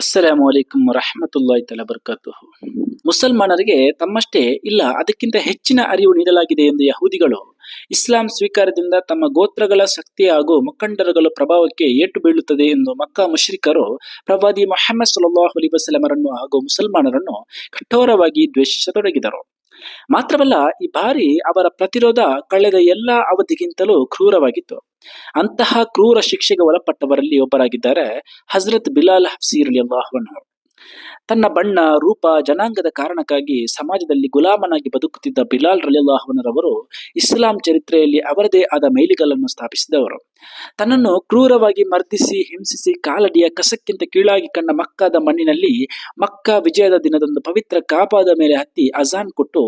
ಅಸ್ಸಲಾಮು ಅಲೈಕುಂ ರಹಮತುಲ್ಲಾಹಿ ತಲ ಬರ್ಕಾತುಹು. ಮುಸಲ್ಮಾನರಿಗೆ ತಮ್ಮಷ್ಟೇ ಇಲ್ಲ, ಅದಕ್ಕಿಂತ ಹೆಚ್ಚಿನ ಅರಿವು ನೀಡಲಾಗಿದೆ ಎಂದು ಯಹೂದಿಗಳು. ಇಸ್ಲಾಂ ಸ್ವೀಕಾರದಿಂದ ತಮ್ಮ ಗೋತ್ರಗಳ ಶಕ್ತಿ ಹಾಗೂ ಮುಖಂಡರುಗಳ ಪ್ರಭಾವಕ್ಕೆ ಏಟು ಬೀಳುತ್ತದೆ ಎಂದು ಮಕ್ಕಾ ಮುಶ್ರಿಕರು, ಪ್ರವಾದಿ ಮೊಹಮ್ಮದ್ ಸಲ್ಲಾಹು ಅಲಿ ವಸಲಮರನ್ನು ಹಾಗೂ ಮುಸಲ್ಮಾನರನ್ನು ಕಠೋರವಾಗಿ ದ್ವೇಷಿಸತೊಡಗಿದರು. ಮಾತ್ರವಲ್ಲ, ಈ ಬಾರಿ ಅವರ ಪ್ರತಿರೋಧ ಕಳೆದ ಎಲ್ಲ ಅವಧಿಗಿಂತಲೂ ಕ್ರೂರವಾಗಿತ್ತು. ಅಂತಹ ಕ್ರೂರ ಶಿಕ್ಷೆಗೆ ಒಳಪಟ್ಟವರಲ್ಲಿ ಒಬ್ಬರಾಗಿದ್ದಾರೆ ಹಜರತ್ ಬಿಲಾಲ್ ಹಫ್ಸೀರ್ ಅಲ್ಲಾಹ್ವನು ತನ್ನ ಬಣ್ಣ, ರೂಪ, ಜನಾಂಗದ ಕಾರಣಕ್ಕಾಗಿ ಸಮಾಜದಲ್ಲಿ ಗುಲಾಮನಾಗಿ ಬದುಕುತ್ತಿದ್ದ ಬಿಲಾಲ್ ರಲಿಯಲ್ಲಾಹವನರವರು ಇಸ್ಲಾಂ ಚರಿತ್ರೆಯಲ್ಲಿ ಅವರದೇ ಆದ ಮೈಲಿಗಲ್ಲನ್ನು ಸ್ಥಾಪಿಸಿದವರು. ತನ್ನನ್ನು ಕ್ರೂರವಾಗಿ ಮರ್ದಿಸಿ, ಹಿಂಸಿಸಿ, ಕಾಲಡಿಯ ಕಸಕ್ಕಿಂತ ಕೀಳಾಗಿ ಕಂಡ ಮಕ್ಕಾದ ಮಣ್ಣಿನಲ್ಲಿ ಮಕ್ಕಾ ವಿಜಯದ ದಿನದಂದು ಪವಿತ್ರ ಕಾಪಾದ ಮೇಲೆ ಹತ್ತಿ ಅಜಾನ್ ಕೊಟ್ಟು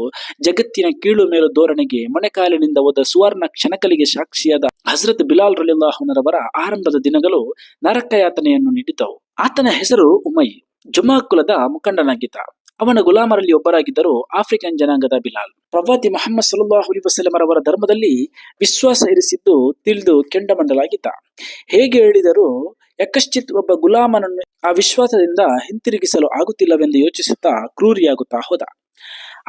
ಜಗತ್ತಿನ ಕೀಳು ಮೇಲು ಧೋರಣೆಗೆ ಮೊಣೆಕಾಲಿನಿಂದ ಹೋದ ಸುವರ್ಣ ಕ್ಷಣಕಲಿಗೆ ಸಾಕ್ಷಿಯಾದ ಹಜರತ್ ಬಿಲಾಲ್ ರಲಿಲ್ಲಾಹನರವರ ಆರಂಭದ ದಿನಗಳು ನರಕಯಾತನೆಯನ್ನು ನೀಡಿದ್ದವು. ಆತನ ಹೆಸರು ಉಮೈ. ಜುಮಾ ಕುಲದ ಮುಖಂಡನಾಗಿದ್ದ. ಅವನ ಗುಲಾಮರಲ್ಲಿ ಒಬ್ಬರಾಗಿದ್ದರು ಆಫ್ರಿಕನ್ ಜನಾಂಗದ ಬಿಲಾಲ್. ಪ್ರವಾದಿ ಮೊಹಮ್ಮದ್ ಸಲ್ಲಾಹು ಅಲಿ ವಸಲಮರವರ ಧರ್ಮದಲ್ಲಿ ವಿಶ್ವಾಸ ಇರಿಸಿದ್ದು ತಿಳಿದು ಕೆಂಡಮಂಡಲಾಗಿದ್ದ. ಹೇಗೆ ಹೇಳಿದರೂ, ಯಕಶ್ಚಿತ್ ಒಬ್ಬ ಗುಲಾಮನನ್ನು ಆ ವಿಶ್ವಾಸದಿಂದ ಹಿಂತಿರುಗಿಸಲು ಆಗುತ್ತಿಲ್ಲವೆಂದು ಯೋಚಿಸುತ್ತಾ ಕ್ರೂರಿಯಾಗುತ್ತಾ ಹೋದ.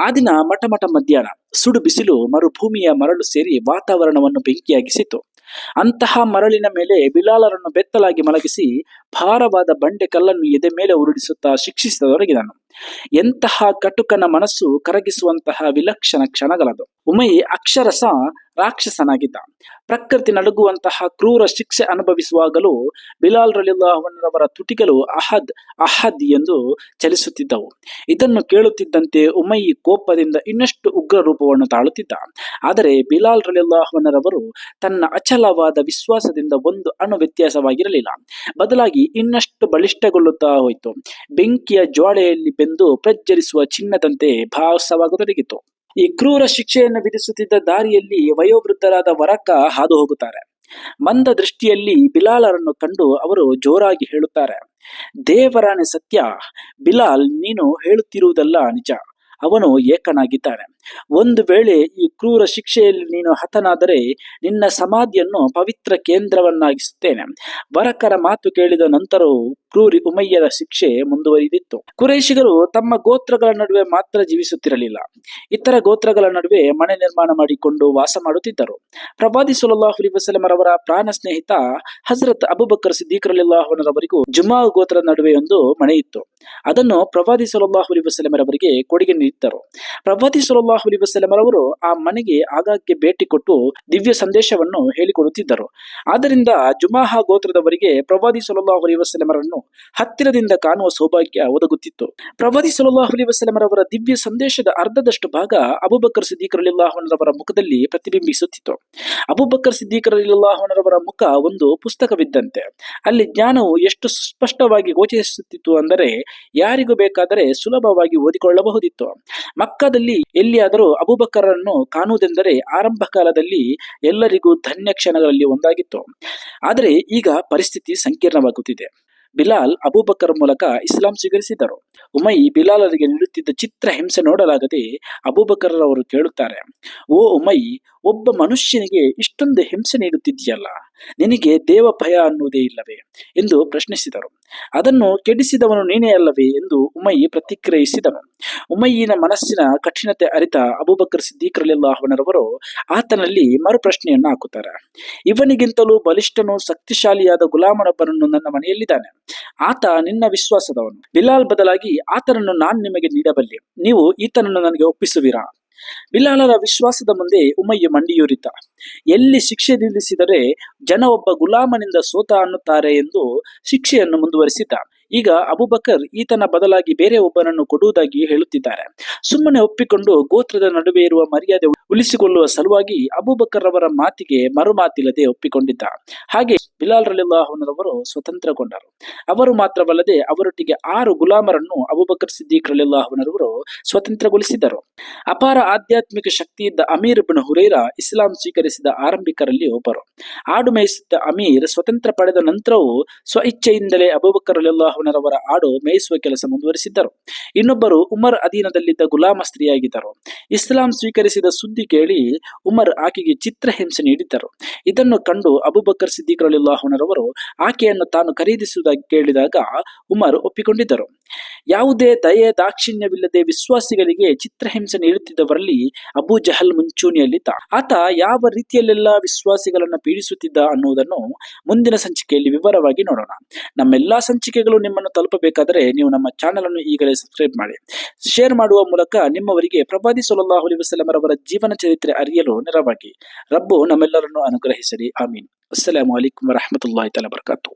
ಆ ದಿನ ಮಟಮಟ ಮಧ್ಯಾಹ್ನ ಸುಡು ಬಿಸಿಲು ಮರುಭೂಮಿಯ ಮರಳು ಸೇರಿ ವಾತಾವರಣವನ್ನು ಬೆಂಕಿಯಾಗಿಸಿತು ಅಂತಹ ಮರಳಿನ ಮೇಲೆ ಬಿಲಾಲರನ್ನು ಬೆತ್ತಲಾಗಿ ಮಲಗಿಸಿ ಭಾರವಾದ ಬಂಡೆ ಕಲ್ಲನ್ನು ಎದೆ ಮೇಲೆ ಉರುಳಿಸುತ್ತಾ ಶಿಕ್ಷಿಸತೊಡಗಿದನು ಎಂತಹ ಕಟುಕನ ಮನಸ್ಸು ಕರಗಿಸುವಂತಹ ವಿಲಕ್ಷಣ ಕ್ಷಣಗಳದು. ಉಮೈ ಅಕ್ಷರಸ ರಾಕ್ಷಸನಾಗಿದ್ದ. ಪ್ರಕೃತಿ ನಡುಗುವಂತಹ ಕ್ರೂರ ಶಿಕ್ಷೆ ಅನುಭವಿಸುವಾಗಲೂ ಬಿಲಾಲ್ ರಲಿಲ್ಲಾಹವನರವರ ತುಟಿಗಳು ಅಹದ್ ಅಹದ್ ಎಂದು ಚಲಿಸುತ್ತಿದ್ದವು. ಇದನ್ನು ಕೇಳುತ್ತಿದ್ದಂತೆ ಉಮೈ ಕೋಪದಿಂದ ಇನ್ನಷ್ಟು ಉಗ್ರ ರೂಪವನ್ನು ತಾಳುತ್ತಿದ್ದ. ಆದರೆ ಬಿಲಾಲ್ ರಲಿಲ್ಲಾಹವನರವರು ತನ್ನ ಅಚಲವಾದ ವಿಶ್ವಾಸದಿಂದ ಒಂದು ಅಣು ವ್ಯತ್ಯಾಸವಾಗಿರಲಿಲ್ಲ. ಬದಲಾಗಿ ಇನ್ನಷ್ಟು ಬಲಿಷ್ಠಗೊಳ್ಳುತ್ತಾ ಹೋಯಿತು. ಬೆಂಕಿಯ ಜ್ವಾಲೆಯಲ್ಲಿ ಬೆಂದು ಪ್ರಜ್ವಲಿಸುವ ಚಿನ್ನದಂತೆ ಭಾಸವಾಗತೊಡಗಿತು. ಈ ಕ್ರೂರ ಶಿಕ್ಷೆಯನ್ನು ವಿಧಿಸುತ್ತಿದ್ದ ದಾರಿಯಲ್ಲಿ ವಯೋವೃದ್ಧರಾದ ವರಕ ಹಾದು ಹೋಗುತ್ತಾರೆ ಮಂದ ದೃಷ್ಟಿಯಲ್ಲಿ ಬಿಲಾಲರನ್ನು ಕಂಡು ಅವರು ಜೋರಾಗಿ ಹೇಳುತ್ತಾರೆ, ದೇವರಾಣೆ ಸತ್ಯ, ಬಿಲಾಲ್ ನೀನು ಹೇಳುತ್ತಿರುವುದಲ್ಲ ನಿಜ, ಅವನು ಏಕನಾಗಿದ್ದಾನೆ. ಒಂದು ವೇಳೆ ಈ ಕ್ರೂರ ಶಿಕ್ಷೆಯಲ್ಲಿ ನೀನು ಹತನಾದರೆ ನಿನ್ನ ಸಮಾಧಿಯನ್ನು ಪವಿತ್ರ ಕೇಂದ್ರವನ್ನಾಗಿಸುತ್ತೇನೆ. ವರಕರ ಮಾತು ಕೇಳಿದ ನಂತರವೂ ಕ್ರೂರಿ ಉಮಯ್ಯರ ಶಿಕ್ಷೆ ಮುಂದುವರಿದಿತ್ತು. ಕುರೇಶಿಗರು ತಮ್ಮ ಗೋತ್ರಗಳ ನಡುವೆ ಮಾತ್ರ ಜೀವಿಸುತ್ತಿರಲಿಲ್ಲ. ಇತರ ಗೋತ್ರಗಳ ನಡುವೆ ಮನೆ ನಿರ್ಮಾಣ ಮಾಡಿಕೊಂಡು ವಾಸ ಮಾಡುತ್ತಿದ್ದರು. ಪ್ರವಾದಿ ಸುಲಲ್ಲಾಹು ಅಲಿ ವಸಲಮರವರ ಪ್ರಾಣ ಸ್ನೇಹಿತ ಹಜರತ್ ಅಬುಬಕರ್ ಸಿದ್ದೀಕರಲಿಲ್ಲಾಹನರವರಿಗೂ ಜುಮಾ ಗೋತ್ರದ ನಡುವೆ ಒಂದು ಮನೆ ಅದನ್ನು ಪ್ರವಾದಿ ಸುಲಲ್ಲಾಹು ಅಲಿ ವಸಲಮರವರಿಗೆ ಕೊಡುಗೆ ನೀಡಿದ್ದರು. ಪ್ರವಾದಿ ಸುಲ್ಲಾಹು ಅಲಿ ವಸಲಮರವರು ಆ ಮನೆಗೆ ಆಗಾಗ್ಗೆ ಭೇಟಿ ಕೊಟ್ಟು ದಿವ್ಯ ಸಂದೇಶವನ್ನು ಹೇಳಿಕೊಡುತ್ತಿದ್ದರು. ಆದ್ದರಿಂದ ಜುಮಾಹಾ ಗೋತ್ರದವರಿಗೆ ಪ್ರವಾದಿ ಸಲಲ್ಲಾಹು ಅಲಿ ವಸಲಮರನ್ನು ಹತ್ತಿರದಿಂದ ಕಾಣುವ ಸೌಭಾಗ್ಯ ಒದಗುತ್ತಿತ್ತು. ಪ್ರವಾದಿ ಸಲಲ್ಲಾಹು ಅಲಿ ವಸಲಮರವರ ದಿವ್ಯ ಸಂದೇಶದ ಅರ್ಧದಷ್ಟು ಭಾಗ ಅಬುಬಕರ್ ಸಿದ್ದೀಕರಲಿಲ್ಲಾಹನರವರ ಮುಖದಲ್ಲಿ ಪ್ರತಿಬಿಂಬಿಸುತ್ತಿತ್ತು. ಅಬುಬಕರ್ ಸಿದ್ದೀಕರಲಿಲ್ಲಾಹನರವರ ಮುಖ ಒಂದು ಪುಸ್ತಕವಿದ್ದಂತೆ. ಅಲ್ಲಿ ಜ್ಞಾನವು ಎಷ್ಟು ಸ್ಪಷ್ಟವಾಗಿ ಗೋಚರಿಸುತ್ತಿತ್ತು ಅಂದರೆ ಯಾರಿಗೂ ಬೇಕಾದರೆ ಸುಲಭವಾಗಿ ಓದಿಕೊಳ್ಳಬಹುದಿತ್ತು. ಮಕ್ಕದಲ್ಲಿ ಎಲ್ಲಿಯಾದರೂ ಅಬುಬಕರನ್ನು ಕಾಣುವುದೆಂದರೆ ಆರಂಭ ಕಾಲದಲ್ಲಿ ಎಲ್ಲರಿಗೂ ಧನ್ಯ ಕ್ಷಣಗಳಲ್ಲಿ ಒಂದಾಗಿತ್ತು. ಆದರೆ ಈಗ ಪರಿಸ್ಥಿತಿ ಸಂಕೀರ್ಣವಾಗುತ್ತಿದೆ. ಬಿಲಾಲ್ ಅಬೂಬಕರ್ ಮೂಲಕ ಇಸ್ಲಾಂ ಸ್ವೀಕರಿಸಿದರು ಉಮೈ ಬಿಲಾಲರಿಗೆ ನೀಡುತ್ತಿದ್ದ ಚಿತ್ರ ಹಿಂಸೆ ನೋಡಲಾಗದೆ ಅಬೂಬಕರ್ ಅವರು ಕೇಳುತ್ತಾರೆ, ಓ ಉಮೈ ಒಬ್ಬ ಮನುಷ್ಯನಿಗೆ ಇಷ್ಟೊಂದು ಹಿಂಸೆ ನೀಡುತ್ತಿದ್ದೀಯಲ್ಲ? ನಿನಗೆ ದೇವ ಭಯ ಅನ್ನುವುದೇ ಇಲ್ಲವೇ? ಎಂದು ಪ್ರಶ್ನಿಸಿದರು. ಅದನ್ನು ಕೆಡಿಸಿದವನು ನೀನೇ ಅಲ್ಲವೇ? ಎಂದು ಉಮಯ್ಯ ಪ್ರತಿಕ್ರಿಯಿಸಿದನು. ಉಮಯ್ಯನ ಮನಸ್ಸಿನ ಕಠಿಣತೆ ಅರಿತ ಅಬೂಬಕರ್ ಸಿದ್ದೀಕರಲಿಲ್ಲಾಹವನರವರು ಆತನಲ್ಲಿ ಮರು ಪ್ರಶ್ನೆಯನ್ನು ಹಾಕುತ್ತಾರೆ. ಇವನಿಗಿಂತಲೂ ಬಲಿಷ್ಠನು ಶಕ್ತಿಶಾಲಿಯಾದ ಗುಲಾಮನೊಬ್ಬನನ್ನು ನನ್ನ ಮನೆಯಲ್ಲಿದ್ದಾನೆ. ಆತ ನಿನ್ನ ವಿಶ್ವಾಸದವನು. ಬಿಲಾಲ್ ಬದಲಾಗಿ ಆತನನ್ನು ನಾನು ನಿಮಗೆ ನೀಡಬಲ್ಲೆ. ನೀವು ಈತನನ್ನು ನನಗೆ ಒಪ್ಪಿಸುವಿರಾ? ಬಿಲಾಲರ ವಿಶ್ವಾಸದ ಮುಂದೆ ಉಮಯ್ಯ ಮಂಡಿಯೂರಿತ ಎಲ್ಲಿ ಶಿಕ್ಷೆ ನಿಲ್ಲಿಸಿದರೆ ಜನ ಒಬ್ಬ ಗುಲಾಮನಿಂದ ಸೋತ ಅನ್ನುತ್ತಾರೆ ಎಂದು ಶಿಕ್ಷೆಯನ್ನು ಮುಂದುವರಿಸಿದ ಈಗ ಅಬುಬಕರ್ ಈತನ ಬದಲಾಗಿ ಬೇರೆ ಒಬ್ಬನನ್ನು ಕೊಡುವುದಾಗಿ ಹೇಳುತ್ತಿದ್ದಾರೆ. ಸುಮ್ಮನೆ ಒಪ್ಪಿಕೊಂಡು ಗೋತ್ರದ ನಡುವೆ ಇರುವ ಮರ್ಯಾದೆ ಉಳಿಸಿಕೊಳ್ಳುವ ಸಲುವಾಗಿ ಅಬೂಬಕರ್ ಅವರ ಮಾತಿಗೆ ಮರುಮಾತಿಲ್ಲದೆ ಒಪ್ಪಿಕೊಂಡಿದ್ದ. ಹಾಗೆ ಬಿಲಾಲ್ ರಲಿಲ್ಲಾಹನರವರು ಸ್ವತಂತ್ರಗೊಂಡರು. ಅವರು ಮಾತ್ರವಲ್ಲದೆ ಅವರೊಟ್ಟಿಗೆ ಆರು ಗುಲಾಮರನ್ನು ಅಬೂಬಕರ್ ಸಿದ್ದೀಕ್ ರಲಿಲ್ಲಾಹನರವರು ಸ್ವತಂತ್ರಗೊಳಿಸಿದರು. ಅಪಾರ ಆಧ್ಯಾತ್ಮಿಕ ಶಕ್ತಿಯಿದ್ದ ಅಮೀರ್ ಬಿನ್ ಹುರೇರ ಇಸ್ಲಾಂ ಸ್ವೀಕರಿಸಿದ ಆರಂಭಿಕರಲ್ಲಿ ಒಬ್ಬರು. ಆಡು ಮೇಯಿಸಿದ್ದ ಅಮೀರ್ ಸ್ವತಂತ್ರ ಪಡೆದ ನಂತರವೂ ಸ್ವ ಇಚ್ಛೆಯಿಂದಲೇ ಅಬೂಬಕರ್ ರಲಿಲ್ಲಾಹನರವರ ಆಡು ಮೇಯಿಸುವ ಕೆಲಸ ಮುಂದುವರಿಸಿದ್ದರು. ಇನ್ನೊಬ್ಬರು ಉಮರ್ ಅಧೀನದಲ್ಲಿದ್ದ ಗುಲಾಮ ಸ್ತ್ರೀಯಾಗಿದ್ದರು. ಇಸ್ಲಾಂ ಸ್ವೀಕರಿಸಿದ ಸುದ್ದಿ ಸುದ್ದಿ ಕೇಳಿ ಉಮರ್ ಆಕೆಗೆ ಚಿತ್ರಹಿಂಸೆ ನೀಡಿದ್ದರು. ಇದನ್ನು ಕಂಡು ಅಬುಬಕರ್ ಅವರು ಆಕೆಯನ್ನು ತಾನು ಖರೀದಿಸುವುದಾಗಿ ಕೇಳಿದಾಗ ಉಮರ್ ಒಪ್ಪಿಕೊಂಡಿದ್ದರು. ಯಾವುದೇ ದಯೆ ದಾಕ್ಷಿಣ್ಯವಿಲ್ಲದೆ ವಿಶ್ವಾಸಿಗಳಿಗೆ ಚಿತ್ರಹಿಂಸೆ ನೀಡುತ್ತಿದ್ದವರಲ್ಲಿ ಅಬು ಜಹಲ್ ಮುಂಚೂಣಿಯಲ್ಲಿದ್ದ. ಆತ ಯಾವ ರೀತಿಯಲ್ಲೆಲ್ಲ ವಿಶ್ವಾಸಿಗಳನ್ನು ಪೀಡಿಸುತ್ತಿದ್ದ ಅನ್ನುವುದನ್ನು ಮುಂದಿನ ಸಂಚಿಕೆಯಲ್ಲಿ ವಿವರವಾಗಿ ನೋಡೋಣ. ನಮ್ಮೆಲ್ಲಾ ಸಂಚಿಕೆಗಳು ನಿಮ್ಮನ್ನು ತಲುಪಬೇಕಾದರೆ ನೀವು ನಮ್ಮ ಚಾನೆಲ್ ಅನ್ನು ಈಗಲೇ ಸಬ್ಸ್ಕ್ರೈಬ್ ಮಾಡಿ. ಶೇರ್ ಮಾಡುವ ಮೂಲಕ ನಿಮ್ಮವರಿಗೆ ಪ್ರವಾದಿ ಸೊಲ್ಲಾಹು ಅಲಿ ವಸಲಮರವರ ಜೀವನ ಚರಿತ್ರೆ ಅರಿಯಲು ನೆರವಾಗಿ ರಬ್ಬು ನಮ್ಮೆಲ್ಲರನ್ನು ಅನುಗ್ರಹಿಸಲಿ ಆಮೀನ್ ಅಸ್ಸಲಾಮು ಅಲೈಕುಂ ವರಹಮತುಲ್ಲಾಹಿ ತಲಾ ಬರ್ಕಾತು